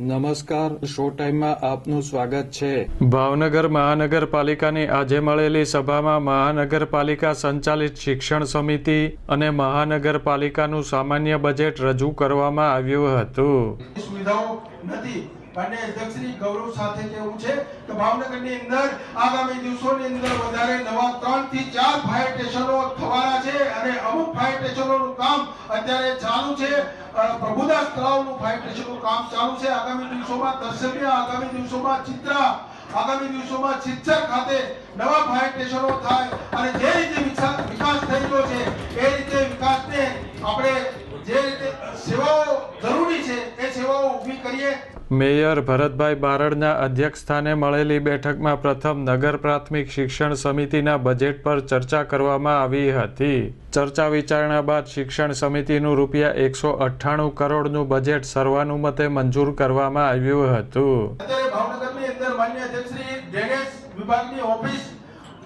નમસ્કાર શો ટાઈમમાં આપનું સ્વાગત છે. ભાવનગર મહાનગરપાલિકાની આજે મળેલી સભામાં મહાનગરપાલિકા સંચાલિત શિક્ષણ સમિતિ અને મહાનગરપાલિકાનું સામાન્ય બજેટ રજૂ કરવામાં આવ્યું હતું. સુવિધાઓ નથી અને અધ્યક્ષશ્રી ગૌરવ સાથે કેવું છે કે ભાવનગરની અંદર આગામી દિવસોની અંદર વધારે નવા ત્રણથી ચાર ફાયર સ્ટેશનો થવાના છે અને અમુક ફાયર સ્ટેશનોનું કામ અત્યારે ચાલુ છે. પ્રભુદાસ તળાવનું ફાયર કામ ચાલુ છે. આગામી દિવસોમાં દર્શનીય, આગામી દિવસોમાં ચિત્રા, આગામી દિવસોમાં ચિત્ર ખાતે નવા ફાયર થાય. અને જે રીતે વિકાસ વિકાસ થઈ રહ્યો છે એ રીતે વિકાસને આપણે જે રીતે સેવાઓ જરૂરી છે એ સેવાઓ ઊભી કરીએ? મેયર ભરતભાઈ બારડના અધ્યક્ષસ્થાને મળેલી બેઠકમાં પ્રથમ નગર પ્રાથમિક શિક્ષણ સમિતિના બજેટ પર ચર્ચા કરવામાં આવી હતી. ચર્ચા વિચારણા બાદ શિક્ષણ સમિતિનું રૂપિયા એકસો અઠ્ઠાણું કરોડનું બજેટ સર્વાનુમતે મંજૂર કરવામાં આવ્યું હતું. ભાવનગરની અંદર માન્ય અધ્યક્ષશ્રી ડ્રેનેજ વિભાગની ઓફિસ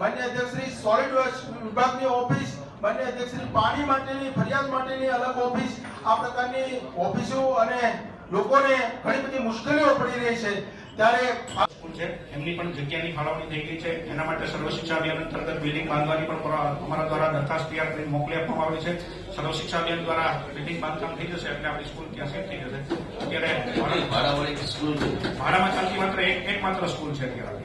માન્ય અધ્યક્ષશ્રી સોલિડ વેસ્ટ વિભાગની ઓફિસ માન્ય અધ્યક્ષશ્રી પાણી માટેની ફરિયાદ માટેની અલગ ઓફિસ આ પ્રકારની ઓફિસો અને લોકોને ઘણી બધી મુશ્કેલીઓ પડી રહી છે. ત્યારે સ્કૂલ છે એમની પણ જગ્યાની ફાળવણી થઈ ગઈ છે. એના માટે સર્વ શિક્ષા અભિયાન અંતર્ગત બિલ્ડિંગ બાંધવાની પણ અમારા દ્વારા દરખાસ્ત તૈયાર કરી મોકલી આપવામાં આવી છે. સર્વ શિક્ષા અભિયાન દ્વારા બિલ્ડિંગ બાંધકામ થઈ જશે એટલે આપણી સ્કૂલ ત્યાં સેટ થઈ જશે. અત્યારે ભાડામાં ચાલતી માત્ર એક માત્ર સ્કૂલ છે અત્યારે.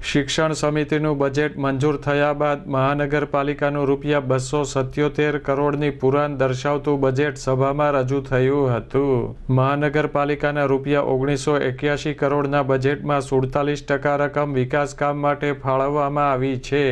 શિક્ષણ સમિતિનું બજેટ મંજૂર થયા બાદ મહાનગરપાલિકાનું રૂપિયા બસો સત્યોતેર કરોડની પુરાણ દર્શાવતું બજેટ સભામાં રજૂ થયું હતું. મહાનગરપાલિકાના રૂપિયા ઓગણીસો એક્યાસી કરોડના બજેટમાં સુડતાલીસ ટકા રકમ વિકાસ કામ માટે ફાળવવામાં આવી છે.